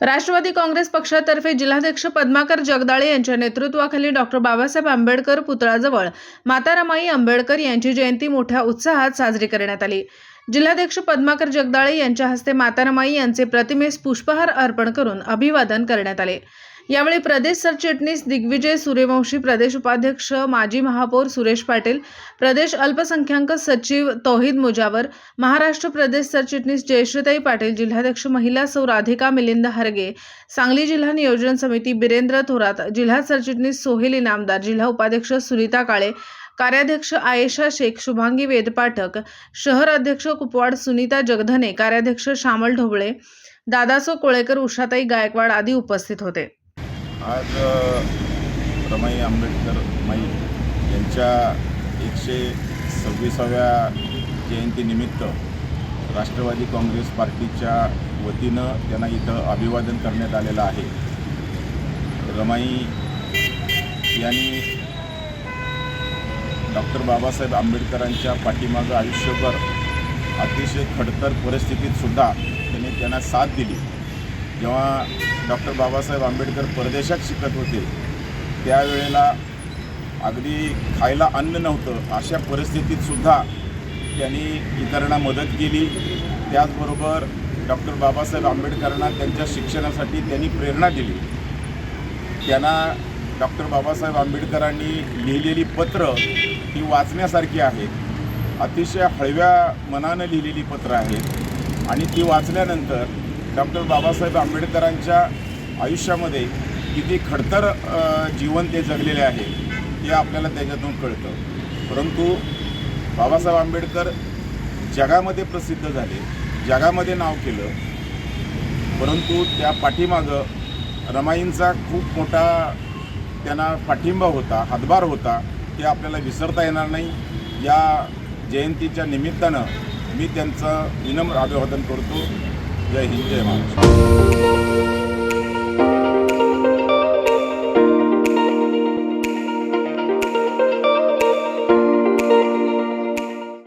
राष्ट्रवादी काँग्रेस पक्षातर्फे जिल्हाध्यक्ष पद्माकर जगदाळे यांच्या नेतृत्वाखाली डॉक्टर बाबासाहेब आंबेडकर पुतळाजवळ माता रमाई आंबेडकर यांची जयंती मोठ्या उत्साहात साजरी करण्यात आली. जिल्हाध्यक्ष पद्माकर जगदाळे यांच्या हस्ते मातारमाई यांचे प्रतिमेस पुष्पहार अर्पण करून अभिवादन करण्यात आले. यावेळी प्रदेश सरचिटणीस दिग्विजय सूर्यवंशी प्रदेश उपाध्यक्ष माजी महापौर सुरेश पाटील प्रदेश अल्पसंख्याक सचिव तौहिद मुजावर महाराष्ट्र प्रदेश सरचिटणीस जयश्रीताई पाटील जिल्हाध्यक्ष महिला सौ राधिका मिलिंद हरगे सांगली जिल्हा नियोजन समिती बिरेंद्र थोरात जिल्हा सरचिटणीस सोहेल इनामदार जिल्हा उपाध्यक्ष सुनीता काळे कार्याध्यक्ष आयेशा शेख शुभांगी वेदपाठक शहर अध्यक्ष कुपवाड सुनीता जगधने कार्याध्यक्ष श्यामल ढोबळे दादासो कोळेकर उषाताई गायकवाड आदी उपस्थित होते. आज रमाई आंबेडकर माई यांच्या एकशे सव्वीसाव्या जयंतीनिमित्त राष्ट्रवादी काँग्रेस पार्टीच्या वतीनं त्यांना इथं अभिवादन करण्यात आलेलं आहे. रमाई यांनी डॉक्टर बाबासाहेब आंबेडकरांच्या पाठीमागं आयुष्यभर अतिशय खडतर परिस्थितीत सुद्धा त्यांनी त्यांना साथ दिली. जेव्हा डॉक्टर बाबासाहेब आंबेडकर परदेशात शिकत होते त्यावेळेला अगदी खायला अन्न नव्हतं अशा परिस्थितीत सुद्धा त्यांनी इतरांना मदत केली. त्याचबरोबर डॉक्टर बाबासाहेब आंबेडकरांना त्यांच्या शिक्षणासाठी त्यांनी प्रेरणा दिली. त्यांना डॉक्टर बाबासाहेब आंबेडकरांनी लिहिलेली पत्र ही वाचण्यासारखी आहेत अतिशय हळव्या मनानं लिहिलेली पत्रं आहेत आणि ती वाचल्यानंतर डॉक्टर बाबासाहेब आंबेडकरांच्या आयुष्यामध्ये किती खडतर जीवन ते जगलेले आहे ते आपल्याला त्याच्यातून कळतं. परंतु बाबासाहेब आंबेडकर जगामध्ये प्रसिद्ध झाले जगामध्ये नाव केलं. परंतु त्या पाठीमागं रमाईंचा खूप मोठा त्यांना पाठिंबा होता हातभार होता. ते आपल्याला विसरता येणार नाही. या जयंतीच्या निमित्तानं मी त्यांचं विनम्र अभिवादन करतो. जय हिंद जय महाराष्ट्र.